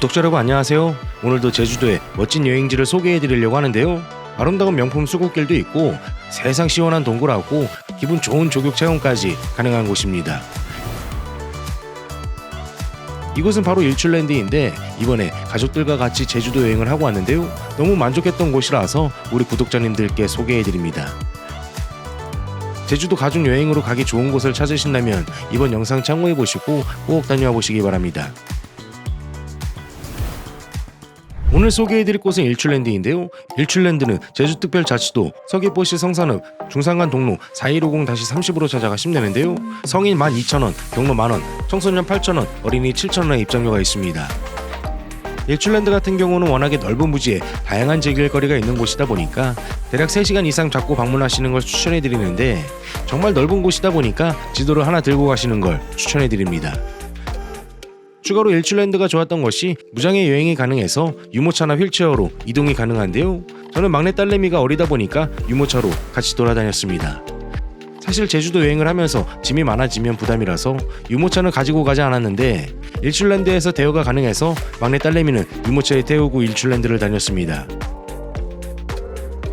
구독자 여러분 안녕하세요. 오늘도 제주도의 멋진 여행지를 소개해 드리려고 하는데요. 아름다운 명품 수국길도 있고 세상 시원한 동굴하고 기분 좋은 조격 체험까지 가능한 곳입니다. 이곳은 바로 일출랜드인데 이번에 가족들과 같이 제주도 여행을 하고 왔는데요. 너무 만족했던 곳이라서 우리 구독자님들께 소개해 드립니다. 제주도 가족 여행으로 가기 좋은 곳을 찾으신다면 이번 영상 참고해 보시고 꼭 다녀와 보시기 바랍니다. 오늘 소개해드릴 곳은 일출랜드인데요. 일출랜드는 제주특별자치도 서귀포시 성산읍 중산간 동로 4150-30으로 찾아가 시면 되는데요. 성인 12,000원, 경로 만원, 청소년 8,000원, 어린이 7,000원의 입장료가 있습니다. 일출랜드 같은 경우는 워낙에 넓은 부지에 다양한 즐길거리가 있는 곳이다 보니까 대략 3시간 이상 잡고 방문하시는 걸 추천해 드리는데 정말 넓은 곳이다 보니까 지도를 하나 들고 가시는 걸 추천해 드립니다. 추가로 일출랜드가 좋았던 것이 무장의 여행이 가능해서 유모차나 휠체어로 이동이 가능한데요. 저는 막내 딸내미가 어리다 보니까 유모차로 같이 돌아다녔습니다. 사실 제주도 여행을 하면서 짐이 많아지면 부담이라서 유모차는 가지고 가지 않았는데 일출랜드에서 대여가 가능해서 막내 딸내미는 유모차에 태우고 일출랜드를 다녔습니다.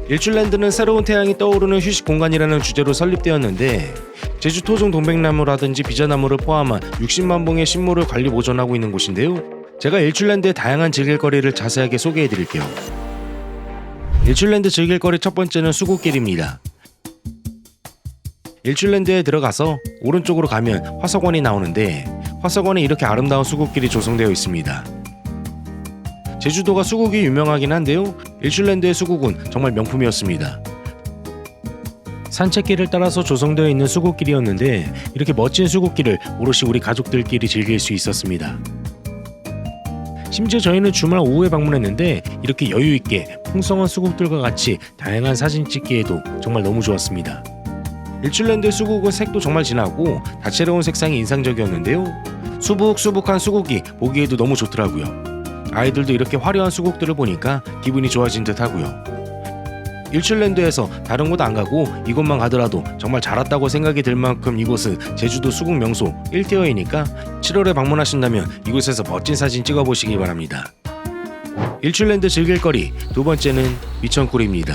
일출랜드는 새로운 태양이 떠오르는 휴식 공간이라는 주제로 설립되었는데 제주 토종 동백나무라든지 비자나무를 포함한 60만 봉의 식물을 관리 보존하고 있는 곳인데요. 제가 일출랜드의 다양한 즐길거리를 자세하게 소개해 드릴게요. 일출랜드 즐길거리 첫 번째는 수국길입니다. 일출랜드에 들어가서 오른쪽으로 가면 화석원이 나오는데 화석원에 이렇게 아름다운 수국길이 조성되어 있습니다. 제주도가 수국이 유명하긴 한데요. 일출랜드의 수국은 정말 명품이었습니다. 산책길을 따라서 조성되어 있는 수국길이었는데 이렇게 멋진 수국길을 오롯이 우리 가족들끼리 즐길 수 있었습니다. 심지어 저희는 주말 오후에 방문했는데 이렇게 여유 있게 풍성한 수국들과 같이 다양한 사진 찍기에도 정말 너무 좋았습니다. 일출랜드 수국은 색도 정말 진하고 다채로운 색상이 인상적이었는데요. 수북수북한 수국이 보기에도 너무 좋더라고요. 아이들도 이렇게 화려한 수국들을 보니까 기분이 좋아진 듯 하고요. 일출랜드에서 다른 곳 안 가고 이곳만 가더라도 정말 잘 왔다고 생각이 들 만큼 이곳은 제주도 수국 명소 1티어이니까 7월에 방문하신다면 이곳에서 멋진 사진 찍어보시기 바랍니다. 일출랜드 즐길 거리 두 번째는 미천꿀입니다.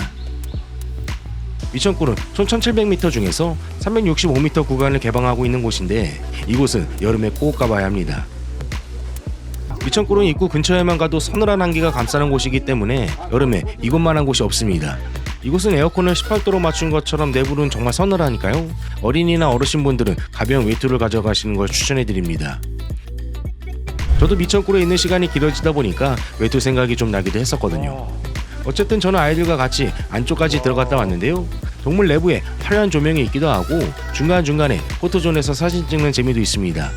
미천꿀은 총 1700m 중에서 365m 구간을 개방하고 있는 곳인데 이곳은 여름에 꼭 가봐야 합니다. 미천꿀은 입구 근처에만 가도 서늘한 한기가 감싸는 곳이기 때문에 여름에 이곳만한 곳이 없습니다. 이곳은 에어컨을 18도로 맞춘 것처럼 내부는 정말 서늘하니까요. 어린이나 어르신분들은 가벼운 외투를 가져가시는 걸 추천해 드립니다. 저도 미천꿀에 있는 시간이 길어지다 보니까 외투 생각이 좀 나기도 했었거든요. 어쨌든 저는 아이들과 같이 안쪽까지 들어갔다 왔는데요. 동물 내부에 화려한 조명이 있기도 하고 중간중간에 포토존에서 사진 찍는 재미도 있습니다.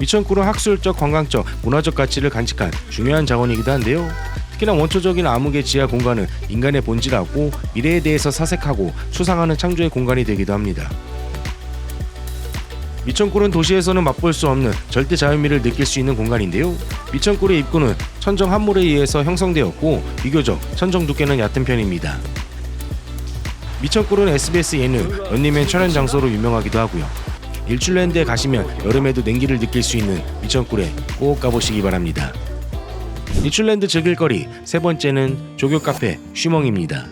미천꿀은 학술적, 관광적, 문화적 가치를 간직한 중요한 자원이기도 한데요. 특히나 원초적인 암흑의 지하 공간은 인간의 본질하고 미래에 대해서 사색하고 추상하는 창조의 공간이 되기도 합니다. 미천꿀은 도시에서는 맛볼 수 없는 절대 자연미를 느낄 수 있는 공간인데요. 미천꿀의 입구는 천정 함몰에 의해서 형성되었고 비교적 천정 두께는 얕은 편입니다. 미천꿀은 SBS 예능 런닝맨 촬영 장소로 유명하기도 하고요. 일출랜드에 가시면 여름에도 냉기를 느낄 수 있는 미천꿀에 꼭 가보시기 바랍니다. 일출랜드 즐길 거리 세 번째는 조교 카페 쉬멍입니다.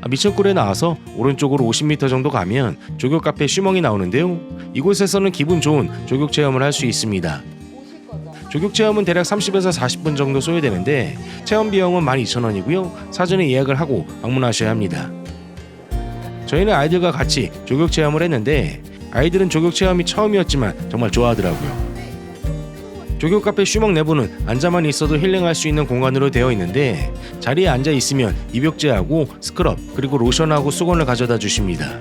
아, 미천꿀에 나와서 오른쪽으로 50m 정도 가면 조교 카페 쉬멍이 나오는데요. 이곳에서는 기분 좋은 조교 체험을 할 수 있습니다. 조교 체험은 대략 30에서 40분 정도 소요되는데 체험 비용은 12,000원이고요. 사전에 예약을 하고 방문하셔야 합니다. 저희는 아이들과 같이 조격 체험을 했는데 아이들은 조격 체험이 처음이었지만 정말 좋아하더라고요. 조교 카페 쉬먹 내부는 앉아만 있어도 힐링할 수 있는 공간으로 되어 있는데 자리에 앉아 있으면 입욕제하고 스크럽 그리고 로션하고 수건을 가져다 주십니다.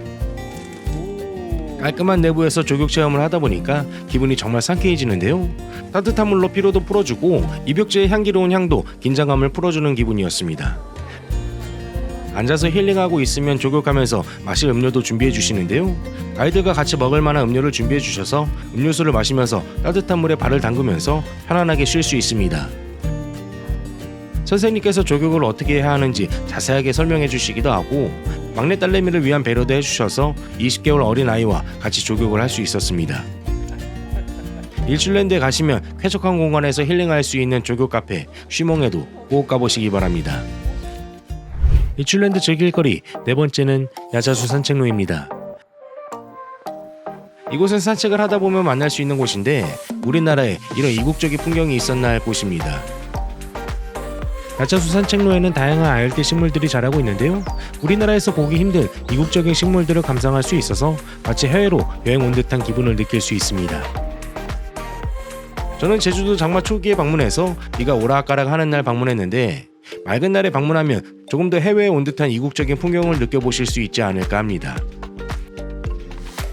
깔끔한 내부에서 조격 체험을 하다 보니까 기분이 정말 상쾌해지는데요. 따뜻한 물로 피로도 풀어주고 입욕제의 향기로운 향도 긴장감을 풀어주는 기분이었습니다. 앉아서 힐링하고 있으면 조격하면서 마실 음료도 준비해 주시는데요. 아이들과 같이 먹을 만한 음료를 준비해 주셔서 음료수를 마시면서 따뜻한 물에 발을 담그면서 편안하게 쉴 수 있습니다. 선생님께서 조격을 어떻게 해야 하는지 자세하게 설명해 주시기도 하고 막내 딸내미를 위한 배려도 해주셔서 20개월 어린 아이와 같이 조격을 할 수 있었습니다. 일출랜드에 가시면 쾌적한 공간에서 힐링할 수 있는 조교 카페 쉬몽에도 꼭 가보시기 바랍니다. 일출랜드 즐길거리 네 번째는 야자수 산책로입니다. 이곳은 산책을 하다 보면 만날 수 있는 곳인데 우리나라에 이런 이국적인 풍경이 있었나 할 곳입니다. 야자수 산책로에는 다양한 아열대 식물들이 자라고 있는데요. 우리나라에서 보기 힘든 이국적인 식물들을 감상할 수 있어서 마치 해외로 여행 온 듯한 기분을 느낄 수 있습니다. 저는 제주도 장마 초기에 방문해서 비가 오락가락 하는 날 방문했는데 맑은 날에 방문하면 조금 더 해외에 온 듯한 이국적인 풍경을 느껴보실 수 있지 않을까 합니다.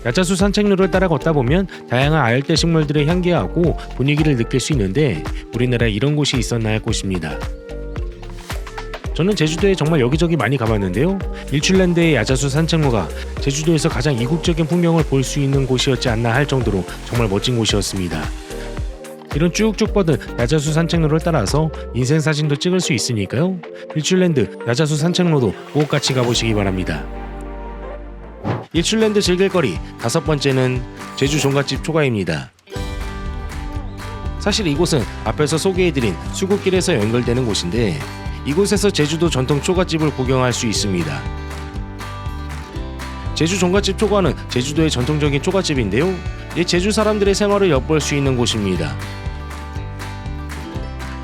야자수 산책로를 따라 걷다 보면 다양한 아열대 식물들의 향기하고 분위기를 느낄 수 있는데 우리나라에 이런 곳이 있었나 할 곳입니다. 저는 제주도에 정말 여기저기 많이 가봤는데요. 일출랜드의 야자수 산책로가 제주도에서 가장 이국적인 풍경을 볼 수 있는 곳이었지 않나 할 정도로 정말 멋진 곳이었습니다. 이런 쭉쭉 뻗은 야자수 산책로를 따라서 인생 사진도 찍을 수 있으니까요. 일출랜드 야자수 산책로도 꼭 같이 가보시기 바랍니다. 일출랜드 즐길 거리 다섯 번째는 제주 종갓집 초가입니다. 사실 이곳은 앞에서 소개해드린 수국길에서 연결되는 곳인데 이곳에서 제주도 전통 초가집을 구경할 수 있습니다. 제주 종갓집 초가는 제주도의 전통적인 초가집인데요. 이 제주 사람들의 생활을 엿볼 수 있는 곳입니다.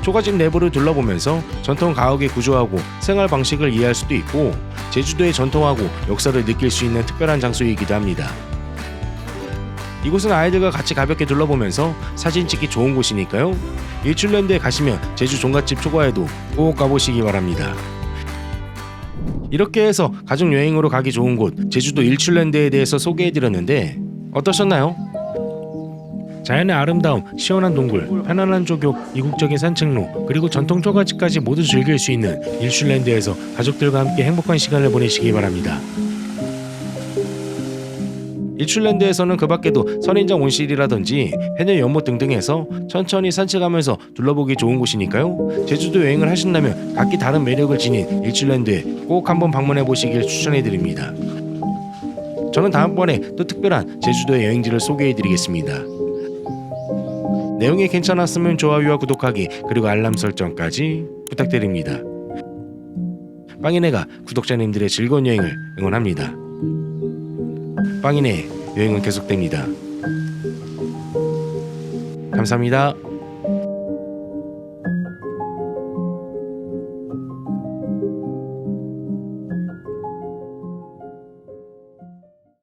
초가집 내부를 둘러보면서 전통 가옥의 구조하고 생활 방식을 이해할 수도 있고 제주도의 전통하고 역사를 느낄 수 있는 특별한 장소이기도 합니다. 이곳은 아이들과 같이 가볍게 둘러보면서 사진 찍기 좋은 곳이니까요. 일출랜드에 가시면 제주 종갓집 초과에도 꼭 가보시기 바랍니다. 이렇게 해서 가족 여행으로 가기 좋은 곳 제주도 일출랜드에 대해서 소개해드렸는데 어떠셨나요? 자연의 아름다움, 시원한 동굴, 편안한 조교, 이국적인 산책로, 그리고 전통 초가집까지 모두 즐길 수 있는 일출랜드에서 가족들과 함께 행복한 시간을 보내시기 바랍니다. 일출랜드에서는 그 밖에도 선인장 온실이라든지 해녀 연못 등등해서 천천히 산책하면서 둘러보기 좋은 곳이니까요. 제주도 여행을 하신다면 각기 다른 매력을 지닌 일출랜드에 꼭 한번 방문해 보시길 추천해 드립니다. 저는 다음번에 또 특별한 제주도의 여행지를 소개해 드리겠습니다. 내용이 괜찮았으면 좋아요와 구독하기 그리고 알람 설정까지 부탁드립니다. 빵이네가 구독자님들의 즐거운 여행을 응원합니다. 빵이네 여행은 계속됩니다. 감사합니다.